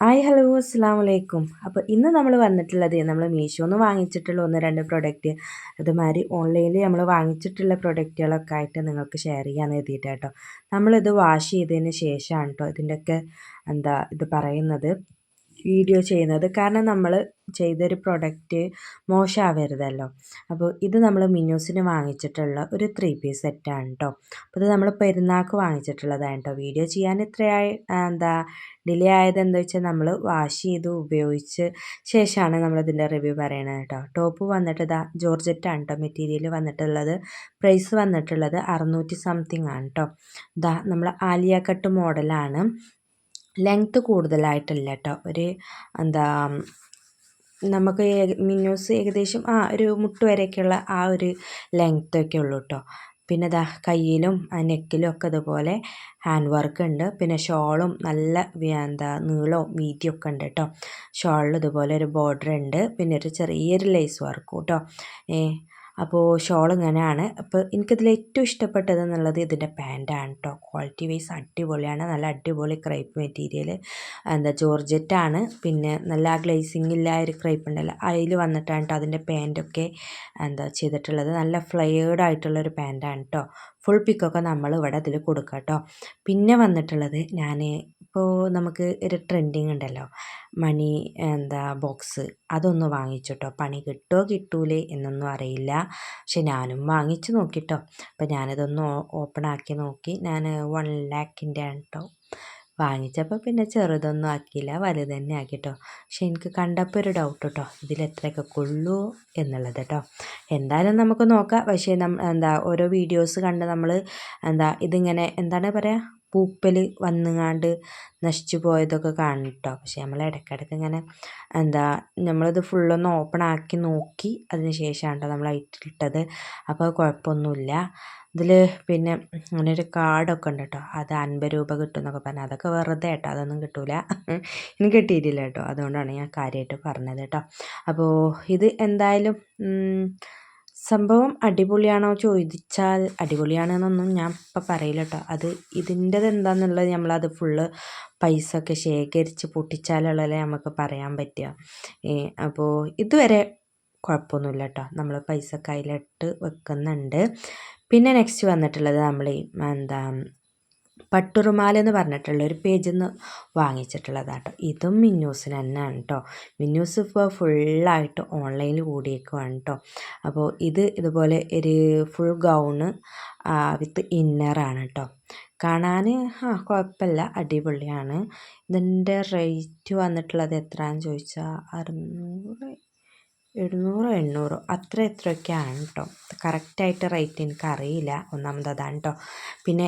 Hi hello അസ്സാം വലൈക്കും അപ്പോൾ ഇന്ന് നമ്മൾ വന്നിട്ടുള്ളത് നമ്മൾ മീഷോന്ന് വാങ്ങിച്ചിട്ടുള്ള ഒന്ന് രണ്ട് പ്രൊഡക്റ്റ് അതുമാതിരി ഓൺലൈനിൽ നമ്മൾ വാങ്ങിച്ചിട്ടുള്ള പ്രൊഡക്റ്റുകളൊക്കെ ആയിട്ട് നിങ്ങൾക്ക് ഷെയർ ചെയ്യാമെന്ന് എഴുതിയിട്ട് കേട്ടോ നമ്മളിത് വാഷ് ചെയ്തതിന് ശേഷമാണ് കേട്ടോ ഇതിന്റെയൊക്കെ എന്താ ഇത് പറയുന്നത്. വീഡിയോ ചെയ്യുന്നത്. കാരണം നമ്മൾ ചെയ്തൊരു പ്രൊഡക്റ്റ് മോശമാവരുതല്ലോ അപ്പോൾ ഇത് നമ്മൾ മിന്നൂസിന് വാങ്ങിച്ചിട്ടുള്ള ഒരു ത്രീ പീസ് സെറ്റാണ് കേട്ടോ അപ്പോൾ ഇത് നമ്മൾ പെരുന്നാൾക്ക് വാങ്ങിച്ചിട്ടുള്ളതാണ് കേട്ടോ വീഡിയോ ചെയ്യാൻ ഇത്രയായി എന്താ ഡിലേ ആയത് എന്താ വെച്ചാൽ നമ്മൾ വാഷ് ചെയ്ത് ഉപയോഗിച്ച് ശേഷമാണ് നമ്മളിതിന്റെ റിവ്യൂ പറയണത് കേട്ടോ ടോപ്പ് വന്നിട്ട് ഇതാ ജോർജറ്റാണ് കേട്ടോ മെറ്റീരിയൽ വന്നിട്ടുള്ളത് പ്രൈസ് വന്നിട്ടുള്ളത് അറുന്നൂറ്റി സംതിങ് ആണ് കേട്ടോ ഇതാ നമ്മൾ ആലിയ കട്ട് മോഡലാണ് ലെങ്ത്ത് കൂടുതലായിട്ടില്ല കേട്ടോ ഒരു എന്താ നമുക്ക് മിന്നൂസ് ഏകദേശം ആ ഒരു മുട്ട് വരെയൊക്കെയുള്ള ആ ഒരു ലെങ്ത്തൊക്കെ ഉള്ളൂ കേട്ടോ പിന്നെ ദാ കയ്യിലും നെക്കിലും ഒക്കെ അതുപോലെ ഹാൻഡ് വർക്ക് ഉണ്ട്. പിന്നെ ഷോളും നല്ല എന്താ നീളവും വീതിയും ഒക്കെ ഉണ്ട് കേട്ടോ ഷോളിൽ ഇതുപോലെ ഒരു ബോർഡർ ഉണ്ട്. പിന്നെ ഒരു ചെറിയൊരു ലേസ് വർക്കും കേട്ടോ അപ്പോൾ ഷോൾ ഇങ്ങനെയാണ്. അപ്പോൾ എനിക്കിതിൽ ഏറ്റവും ഇഷ്ടപ്പെട്ടത് എന്നുള്ളത് ഇതിന്റെ പാന്റാണ് കേട്ടോ ക്വാളിറ്റി വൈസ് അടിപൊളിയാണ്. നല്ല അടിപൊളി ക്രൈപ്പ് മെറ്റീരിയൽ എന്താ ജോർജറ്റാണ് പിന്നെ നല്ല ഗ്ലേസിങ് ഇല്ല ഒരു ക്രൈപ്പ് ഉണ്ടല്ലോ. അതിൽ വന്നിട്ടാണ് കേട്ടോ അതിന്റെ പാന്റൊക്കെ എന്താ ചെയ്തിട്ടുള്ളത്. നല്ല ഫ്ലെയേർഡ് ആയിട്ടുള്ളൊരു പാന്റാണ് കേട്ടോ ഫുൾ പിക്കൊക്കെ നമ്മൾ ഇവിടെ അതിൽ കൊടുക്കാം കേട്ടോ പിന്നെ വന്നിട്ടുള്ളത് ഞാൻ ഇപ്പോൾ നമുക്ക് ഒരു ട്രെൻഡിങ് ഉണ്ടല്ലോ. മണി എന്താ ബോക്സ് അതൊന്ന് വാങ്ങിച്ചു കേട്ടോ പണി കിട്ടുമോ കിട്ടൂലേ എന്നൊന്നും അറിയില്ല. പക്ഷെ ഞാനും വാങ്ങിച്ചു നോക്കിട്ടോ. അപ്പോൾ ഞാനിതൊന്ന് ഓപ്പൺ ആക്കി നോക്കി. ഞാൻ വൺ ലാക്കിന്റെ ആണ് കേട്ടോ വാങ്ങിച്ചപ്പോൾ പിന്നെ ചെറുതൊന്നും ആക്കിയില്ല. വലുത് തന്നെ ആക്കിട്ടോ. പക്ഷെ എനിക്ക് കണ്ടപ്പോൾ ഒരു ഡൗട്ട് കേട്ടോ ഇതിൽ എത്രയൊക്കെ കൊള്ളൂ എന്നുള്ളത് കേട്ടോ എന്തായാലും നമുക്ക് നോക്കാം. പക്ഷേ നം എന്താ ഓരോ വീഡിയോസ് കണ്ട് നമ്മൾ എന്താ ഇതിങ്ങനെ എന്താണ് പറയുക പൂപ്പൽ വന്നുങ്ങാണ്ട് നശിച്ചു പോയതൊക്കെ കാണും കേട്ടോ പക്ഷേ നമ്മൾ ഇടയ്ക്കിടയ്ക്ക് ഇങ്ങനെ എന്താ നമ്മളത് ഫുള്ളൊന്ന് ഓപ്പൺ ആക്കി നോക്കി അതിന് ശേഷമാണ് കേട്ടോ നമ്മൾ ഇട്ടത്. അപ്പോൾ കുഴപ്പമൊന്നുമില്ല. ഇതിൽ പിന്നെ അങ്ങനെ ഒരു കാർഡൊക്കെ ഉണ്ട് കേട്ടോ അത് അൻപത് രൂപ കിട്ടും എന്നൊക്കെ പറഞ്ഞാൽ അതൊക്കെ വെറുതെ കേട്ടോ അതൊന്നും കിട്ടൂല. എനിക്ക് കിട്ടിയിട്ടില്ല കേട്ടോ. അതുകൊണ്ടാണ് ഞാൻ കാര്യമായിട്ട് പറഞ്ഞത് കേട്ടോ. അപ്പോൾ ഇത് എന്തായാലും സംഭവം അടിപൊളിയാണോ ചോദിച്ചാൽ അടിപൊളിയാണെന്നൊന്നും ഞാൻ ഇപ്പം പറയില്ല കേട്ടോ അത് ഇതിന്റെത് എന്താണെന്നുള്ളത് നമ്മളത് ഫുള്ള് പൈസ ഒക്കെ ശേഖരിച്ച് പൊട്ടിച്ചാലുള്ളതല്ലേ നമുക്ക് പറയാൻ പറ്റുക. അപ്പോൾ ഇതുവരെ കുഴപ്പമൊന്നുമില്ല കേട്ടോ നമ്മൾ പൈസ കയ്യിലിട്ട് വെക്കുന്നുണ്ട്. പിന്നെ നെക്സ്റ്റ് വന്നിട്ടുള്ളത് നമ്മൾ എന്താ പട്ടുറുമാല എന്ന് പറഞ്ഞിട്ടുള്ള ഒരു പേജിൽ നിന്ന് വാങ്ങിച്ചിട്ടുള്ളതാട്ടോ. ഇതും മിന്നൂസിന് തന്നെയാണ് കേട്ടോ മിന്നൂസ് ഇപ്പോൾ ഫുള്ളായിട്ട് ഓൺലൈനിൽ കൂടിയേക്കുവാണ് കേട്ടോ അപ്പോൾ ഇത് ഇതുപോലെ ഒരു ഫുൾ ഗൗണ് വിത്ത് ഇന്നറാണ് കേട്ടോ കാണാൻ ആ കുഴപ്പമില്ല അടിപൊളിയാണ്. ഇതിന്റെ റേറ്റ് വന്നിട്ടുള്ളത് എത്രയാണെന്ന് ചോദിച്ചാൽ അറുന്നൂറ് എഴുന്നൂറോ എണ്ണൂറോ? അത്ര എത്രയൊക്കെയാണ് കേട്ടോ കറക്റ്റായിട്ട് റേറ്റ് എനിക്കറിയില്ല. ഒന്നാമത് അതാണ് കേട്ടോ പിന്നെ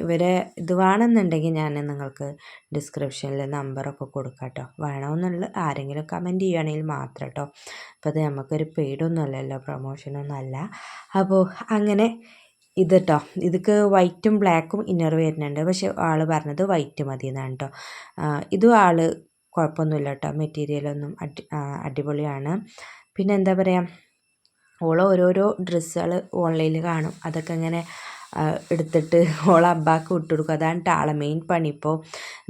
ഇവരെ ഇത് വേണമെന്നുണ്ടെങ്കിൽ ഞാൻ നിങ്ങൾക്ക് ഡിസ്ക്രിപ്ഷനിൽ നമ്പറൊക്കെ കൊടുക്കാം കേട്ടോ വേണമെന്നുള്ള ആരെങ്കിലും കമന്റ് ചെയ്യുകയാണെങ്കിൽ മാത്രം കേട്ടോ അപ്പോൾ അത് നമുക്കൊരു പെയ്ഡൊന്നും അല്ലല്ലോ പ്രൊമോഷനൊന്നും അല്ല അപ്പോൾ അങ്ങനെ ഇത് കേട്ടോ ഇതൊക്കെ വൈറ്റും ബ്ലാക്കും ഇന്നർ വരുന്നുണ്ട്. പക്ഷെ ആൾ പറഞ്ഞത് വൈറ്റ് മതി എന്നാണ് കേട്ടോ ഇതും ആൾ കുഴപ്പമൊന്നുമില്ല കേട്ടോ മെറ്റീരിയലൊന്നും അടി അടിപൊളിയാണ്. പിന്നെ എന്താ പറയുക ഓൾ ഓരോരോ ഡ്രസ്സുകൾ ഓൺലൈനിൽ കാണും. അതൊക്കെ ഇങ്ങനെ എടുത്തിട്ട് ഓൾ അബ്ബാക്ക് വിട്ടു കൊടുക്കും. അതാണ് ആളെ മെയിൻ പണി ഇപ്പോൾ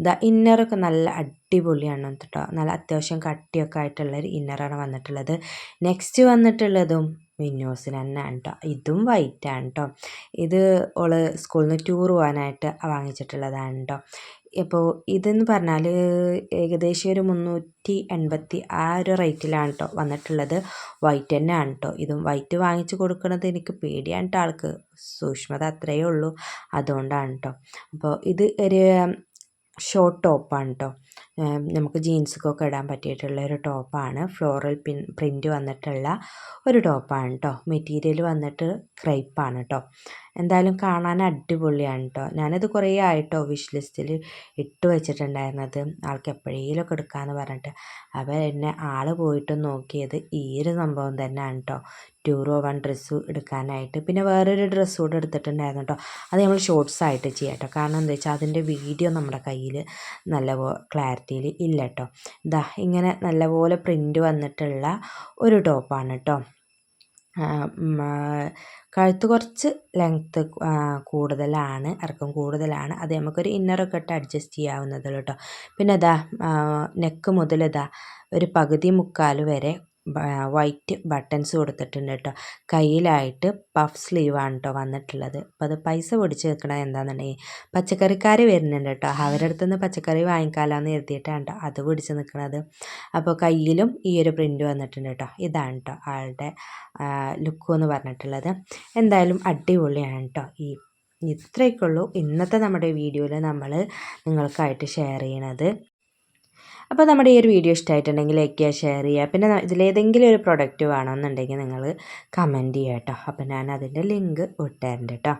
ഇതാ ഇന്നറൊക്കെ നല്ല അടിപൊളിയാണ് കേട്ടോ നല്ല അത്യാവശ്യം കട്ടിയൊക്കെ ആയിട്ടുള്ളൊരു ഇന്നറാണ് വന്നിട്ടുള്ളത്. നെക്സ്റ്റ് വന്നിട്ടുള്ളതും വിന്നോസിന് തന്നെയാണ് കേട്ടോ ഇതും വൈറ്റാണ് കേട്ടോ ഇത് ഓൾ സ്കൂളിൽ നിന്ന് ടൂർ പോകാനായിട്ട് വാങ്ങിച്ചിട്ടുള്ളതാണ് കേട്ടോ ഇപ്പോൾ ഇതെന്ന് പറഞ്ഞാൽ ഏകദേശം ഒരു മുന്നൂറ്റി എൺപത്തി ആ ഒരു റേറ്റിലാണ് കേട്ടോ വന്നിട്ടുള്ളത്. വൈറ്റ് തന്നെ ആണ് കേട്ടോ ഇതും വൈറ്റ് വാങ്ങിച്ച് കൊടുക്കുന്നത് എനിക്ക് പേടിയാണ് കേട്ടോ ആൾക്ക്. സൂക്ഷ്മത അത്രയേ ഉള്ളൂ. അതുകൊണ്ടാണ് കേട്ടോ അപ്പോൾ ഇത് ഒരു ഷോർട്ട് ടോപ്പാണ് കേട്ടോ നമുക്ക് ജീൻസുകൊക്കെ ഇടാൻ പറ്റിയിട്ടുള്ള ഒരു ടോപ്പാണ് ഫ്ലോറൽ പിൻ പ്രിന്റ് വന്നിട്ടുള്ള ഒരു ടോപ്പാണ് കേട്ടോ മെറ്റീരിയൽ വന്നിട്ട് ക്രൈപ്പാണ് കേട്ടോ എന്തായാലും കാണാൻ അടിപൊളിയാണ് കേട്ടോ ഞാനത് കുറേ ആയിട്ടോ വിഷ് ലിസ്റ്റിൽ ഇട്ട് വെച്ചിട്ടുണ്ടായിരുന്നത്. ആൾക്ക് എപ്പോഴേലൊക്കെ എടുക്കാമെന്ന് പറഞ്ഞിട്ട്. അപ്പോൾ എന്നെ ആൾ പോയിട്ട് നോക്കിയത് ഈ ഒരു സംഭവം തന്നെയാണ് കേട്ടോ ടൂർ പോവാൻ ഡ്രസ്സ് എടുക്കാനായിട്ട്. പിന്നെ വേറൊരു ഡ്രസ്സ് കൂടെ എടുത്തിട്ടുണ്ടായിരുന്നു കേട്ടോ അത് നമ്മൾ ഷോർട്സ് ആയിട്ട് ചെയ്യാം കേട്ടോ കാരണം എന്താ വെച്ചാൽ അതിന്റെ വീഡിയോ നമ്മുടെ കയ്യിൽ നല്ല ക്ലാരിറ്റിയിൽ ഇല്ല കേട്ടോ ഇതാ ഇങ്ങനെ നല്ലപോലെ പ്രിന്റ് വന്നിട്ടുള്ള ഒരു ടോപ്പാണ് കേട്ടോ കഴുത്ത് കുറച്ച് ലെങ്ത്ത് കൂടുതലാണ് ഇറക്കം കൂടുതലാണ്. അത് നമുക്കൊരു ഇന്നറൊക്കെ ഇട്ട് അഡ്ജസ്റ്റ് ചെയ്യാവുന്നതേ ഉള്ളൂ കേട്ടോ പിന്നെ ഇതാ നെക്ക് മുതൽ ഇതാ ഒരു പകുതി മുക്കാൽ വരെ വൈറ്റ് ബട്ടൺസ് കൊടുത്തിട്ടുണ്ട് കേട്ടോ കയ്യിലായിട്ട് പഫ് സ്ലീവാണ് കേട്ടോ വന്നിട്ടുള്ളത്. അപ്പോൾ അത് പൈസ പിടിച്ച് നിൽക്കണത് എന്താണെന്നുണ്ടെങ്കിൽ പച്ചക്കറിക്കാർ വരുന്നുണ്ട് കേട്ടോ അവരുടെ അടുത്ത് നിന്ന് പച്ചക്കറി വാങ്ങിക്കാലാന്ന് കരുതിയിട്ടാണ് കേട്ടോ അത് പിടിച്ച് നിൽക്കുന്നത് അപ്പോൾ കയ്യിലും ഈ ഒരു പ്രിന്റ് വന്നിട്ടുണ്ട് കേട്ടോ ഇതാണ് കേട്ടോ ആളുടെ ലുക്ക് എന്ന് പറഞ്ഞിട്ടുള്ളത്. എന്തായാലും അടിപൊളിയാണ് കേട്ടോ ഈ ഇത്രയൊക്കെയുള്ളൂ ഇന്നത്തെ നമ്മുടെ വീഡിയോയിൽ നമ്മൾ നിങ്ങൾക്കായിട്ട് ഷെയർ ചെയ്യണത്. അപ്പോൾ നമ്മുടെ ഈ ഒരു വീഡിയോ ഇഷ്ടമായിട്ടുണ്ടെങ്കിൽ ലൈക്ക് ചെയ്യുക ഷെയർ ചെയ്യുക. പിന്നെ ഇതിലേതെങ്കിലും ഒരു പ്രൊഡക്റ്റ് വേണമെന്നുണ്ടെങ്കിൽ നിങ്ങൾ കമന്റ് ചെയ്യുക കേട്ടോ അപ്പോൾ ഞാൻ അതിന്റെ ലിങ്ക് ഇട്ടുതരുന്നുണ്ട് കേട്ടോ